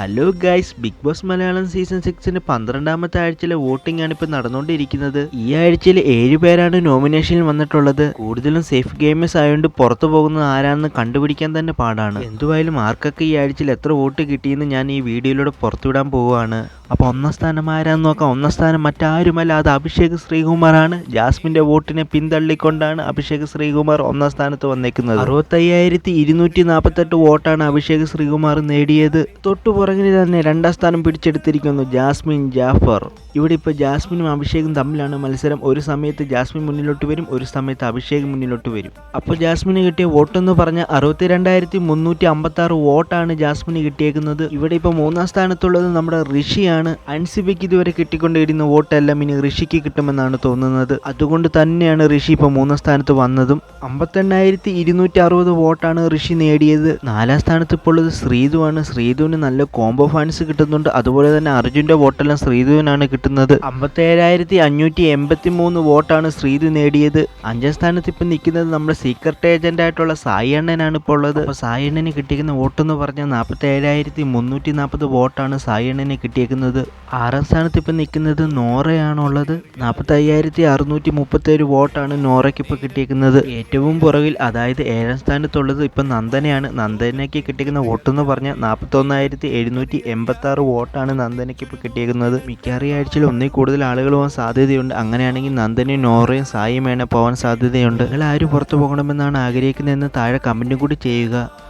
Hello guys Bigg Boss Malayalam season സിക്സിന്റെ പന്ത്രണ്ടാമത്തെ ആഴ്ചയിലെ voting ആണ് ഇപ്പോൾ നടന്നുകൊണ്ടിരിക്കുന്നത്. ഈ ആഴ്ചയിൽ ഏഴ് പേരാണ് നോമിനേഷനിൽ വന്നിട്ടുള്ളത്. കൂടുതലും സേഫ് ഗെയിമേഴ്സ് ആയതുകൊണ്ട് പുറത്തു പോകുന്നത് ആരാണെന്ന് കണ്ടുപിടിക്കാൻ തന്നെ പാടാണ്. എന്തുവായാലും ആർക്കൊക്കെ ഈ ആഴ്ചയിൽ എത്ര വോട്ട് കിട്ടിയെന്ന് ഞാൻ ഈ വീഡിയോയിലൂടെ പുറത്തുവിടാൻ പോവുകയാണ്. അപ്പോൾ ഒന്നാം സ്ഥാനം ആരാന്ന് നോക്കാം. ഒന്നാം സ്ഥാനം മറ്റാരുമല്ല. അത് അഭിഷേക് ശ്രീകുമാറാണ്. ജാസ്മിന്റെ വോട്ടിനെ പിന്തള്ളിക്കൊണ്ടാണ് അഭിഷേക് ശ്രീകുമാർ ഒന്നാം സ്ഥാനത്ത് വന്നേക്കുന്നത്. അറുപത്തയ്യായിരത്തി ഇരുന്നൂറ്റി നാൽപ്പത്തെട്ട് വോട്ടാണ് അഭിഷേക് ശ്രീകുമാർ നേടിയത്. തൊട്ടു പുറകിൽ തന്നെ രണ്ടാം സ്ഥാനം പിടിച്ചെടുത്തിരിക്കുന്നു ജാസ്മിൻ ജാഫർ. ഇവിടെ ഇപ്പോൾ ജാസ്മിനും അഭിഷേകും തമ്മിലാണ് മത്സരം. ഒരു സമയത്ത് ജാസ്മിൻ മുന്നിലോട്ട് വരും ഒരു സമയത്ത് അഭിഷേക് മുന്നിലോട്ട് വരും. അപ്പോൾ ജാസ്മിന് കിട്ടിയ വോട്ടെന്ന് പറഞ്ഞാൽ അറുപത്തി രണ്ടായിരത്തി മുന്നൂറ്റി അമ്പത്തി ആറ് വോട്ടാണ് ജാസ്മിന് കിട്ടിയേക്കുന്നത്. ഇവിടെ ഇപ്പോൾ മൂന്നാം സ്ഥാനത്തുള്ളത് നമ്മുടെ ഋഷിയാണ്. അൻസിബയ്ക്ക് ഇതുവരെ കിട്ടിക്കൊണ്ടിരുന്ന വോട്ടെല്ലാം ഇനി ഋഷിക്ക് കിട്ടുമെന്നാണ് തോന്നുന്നത്. അതുകൊണ്ട് തന്നെയാണ് ഋഷി ഇപ്പോൾ മൂന്നാം സ്ഥാനത്ത് വന്നതും. അമ്പത്തെണ്ണായിരത്തി ഇരുന്നൂറ്റി അറുപത് വോട്ടാണ് ഋഷി നേടിയത്. നാലാം സ്ഥാനത്ത് ഇപ്പോൾ ഉള്ളത് ശ്രീധുവാണ്. ശ്രീധുവിന് നല്ല കോംബോ ഫാൻസ് കിട്ടുന്നുണ്ട്. അതുപോലെ തന്നെ അർജുന്റെ വോട്ടെല്ലാം ശ്രീധുവിനാണ് കിട്ടുന്നത്. അമ്പത്തേഴായിരത്തി അഞ്ഞൂറ്റി എൺപത്തി മൂന്ന് വോട്ടാണ് ശ്രീധു നേടിയത്. അഞ്ചാം സ്ഥാനത്ത് ഇപ്പം നിൽക്കുന്നത് നമ്മുടെ സീക്രട്ട് ഏജന്റ് ആയിട്ടുള്ള സായി അണ്ണനാണ് ഇപ്പോൾ ഉള്ളത്. അപ്പോൾ സായി അണ്ണന് കിട്ടിയിരിക്കുന്ന വോട്ടെന്ന് പറഞ്ഞാൽ നാൽപ്പത്തി ഏഴായിരത്തി മുന്നൂറ്റി നാൽപ്പത് വോട്ടാണ് സായി അണ്ണന് കിട്ടിയേക്കുന്നത്. ആറാം സ്ഥാനത്ത് ഇപ്പം നിൽക്കുന്നത് നോറയാണുള്ളത്. നാൽപ്പത്തി അയ്യായിരത്തി അറുന്നൂറ്റി മുപ്പത്തേഴ് വോട്ടാണ് നോറയ്ക്ക് ഇപ്പോൾ കിട്ടിയിരിക്കുന്നത് ഏറ്റവും പുറകിൽ അതായത് ഏഴാം സ്ഥാനത്തുള്ളത് ഇപ്പം നന്ദനയാണ്. നന്ദനയ്ക്ക് കിട്ടിയിരിക്കുന്ന വോട്ടെന്ന് പറഞ്ഞാൽ നാൽപ്പത്തൊന്നായിരത്തി എഴുന്നൂറ്റി എൺപത്തി ആറ് വോട്ടാണ് നന്ദനയ്ക്ക് ഇപ്പോൾ കിട്ടിയിരിക്കുന്നത് മിക്കവാറും ആഴ്ചയിൽ ഒന്നിൽ കൂടുതൽ ആളുകൾ പോകാൻ സാധ്യതയുണ്ട്. അങ്ങനെയാണെങ്കിൽ നന്ദനയും നോറയും സായിയും വേണേൽ പോകാൻ സാധ്യതയുണ്ട്. നിങ്ങൾ ആരും പുറത്തു പോകണമെന്നാണ് ആഗ്രഹിക്കുന്നതെന്ന് താഴെ കമന്റും കൂടി ചെയ്യുക.